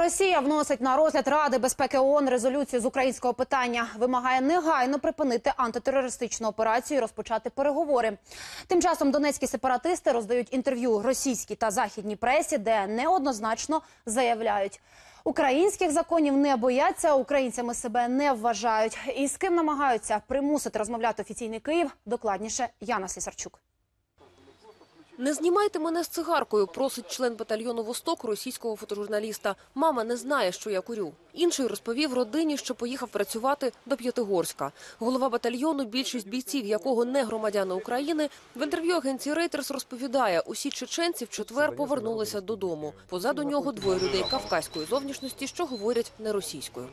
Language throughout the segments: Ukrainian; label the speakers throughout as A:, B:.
A: Росія вносить на розгляд Ради безпеки ООН резолюцію з українського питання. Вимагає негайно припинити антитерористичну операцію і розпочати переговори. Тим часом донецькі сепаратисти роздають інтерв'ю російській та західній пресі, де неоднозначно заявляють. Українських законів не бояться, українцями себе не вважають. І з ким намагаються примусити розмовляти офіційний Київ, докладніше Яна Слісарчук.
B: Не знімайте мене з цигаркою, просить член батальйону Восток російського фотожурналіста. Мама не знає, що я курю. Інший розповів родині, що поїхав працювати до П'ятигорська. Голова батальйону, більшість бійців якого не громадяни України, в інтерв'ю агенції Рейтерс розповідає, усі чеченці в четвер повернулися додому. Позаду нього двоє людей кавказької зовнішності, що говорять не російською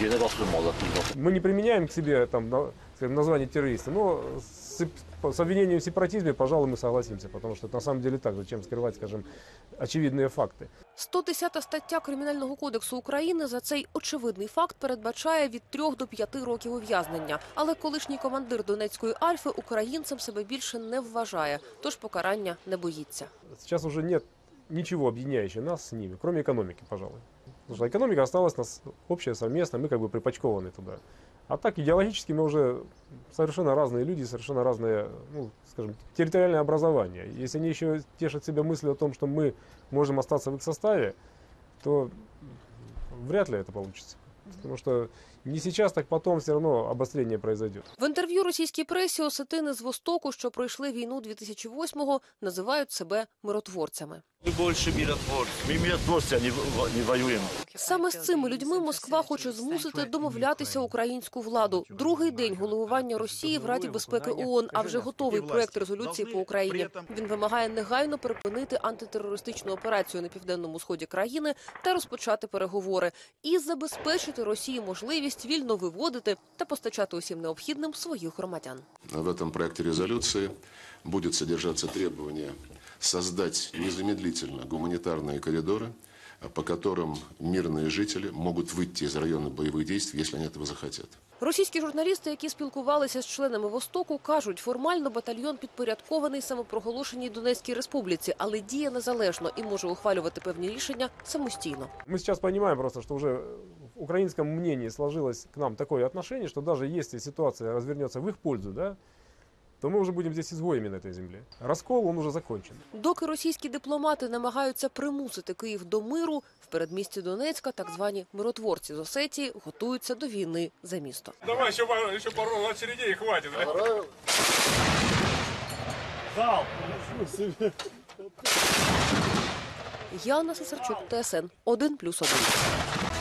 C: Чебушка не захотів, я не розумала.
D: Мы не применяем к себе там, на- скажем, название террориста, но с, с обвинением в сепаратизме, пожалуй, мы согласимся, потому что это на самом деле так, зачем скрывать, скажем, очевидные факты.
B: 110 стаття Кримінального кодексу України за цей очевидний факт передбачає від 3 до 5 років ув'язнення. Але колишній командир Донецької Альфи українцем себе більше не вважає, тож покарання не боїться.
D: Сейчас уже нет ничего объединяющего нас с ними, кроме экономики, пожалуй. Потому что экономика осталась у нас общая, совместная, мы как бы припачкованы туда. А так идеологически мы уже совершенно разные люди, совершенно разные, ну, скажем, территориальное образование. Если они еще тешат себя мыслью о том, что мы можем остаться в их составе, то вряд ли это получится. Потому что не сейчас, так потом все равно обострение произойдет.
B: В інтерв'ю російській пресі осетини з Востоку, що пройшли війну 2008-го, називають себе миротворцями.
C: Ми більше миротворці. Ми миротворці, а не, воюємо.
B: Саме з цими людьми Москва хоче змусити домовлятися українську владу. Другий день головування Росії в Раді безпеки ООН, а вже готовий проект резолюції по Україні. Він вимагає негайно припинити антитерористичну операцію на південному сході країни та розпочати переговори і забезпечити Росії можливість вільно виводити та постачати усім необхідним своїх громадян.
E: В этом проекте резолюции будет содержаться требование создать незамедлительно гуманитарные коридоры, по которым мирные жители могут выйти из района боевых действий, если они этого захотят.
B: Російські журналісти, які спілкувалися з членами Востоку, кажуть, формально батальйон підпорядкований самопроголошеній Донецькій республіці, але діє незалежно і може ухвалювати певні рішення самостійно.
D: Мы сейчас понимаем просто, что уже в украинском мнении сложилось к нам такое отношение, что даже если ситуация развернется в их пользу, да, то мы уже будем здесь изгоями на этой земле. Раскол, он уже закончен.
B: Доки російські дипломати намагаються примусити Київ до миру, в передмісті Донецька так звані миротворці з Осетії готуються до війни за місто.
F: Давай еще пару, еще пару очередей хватит.
B: Яна Сесарчук, ТСН 1+,1.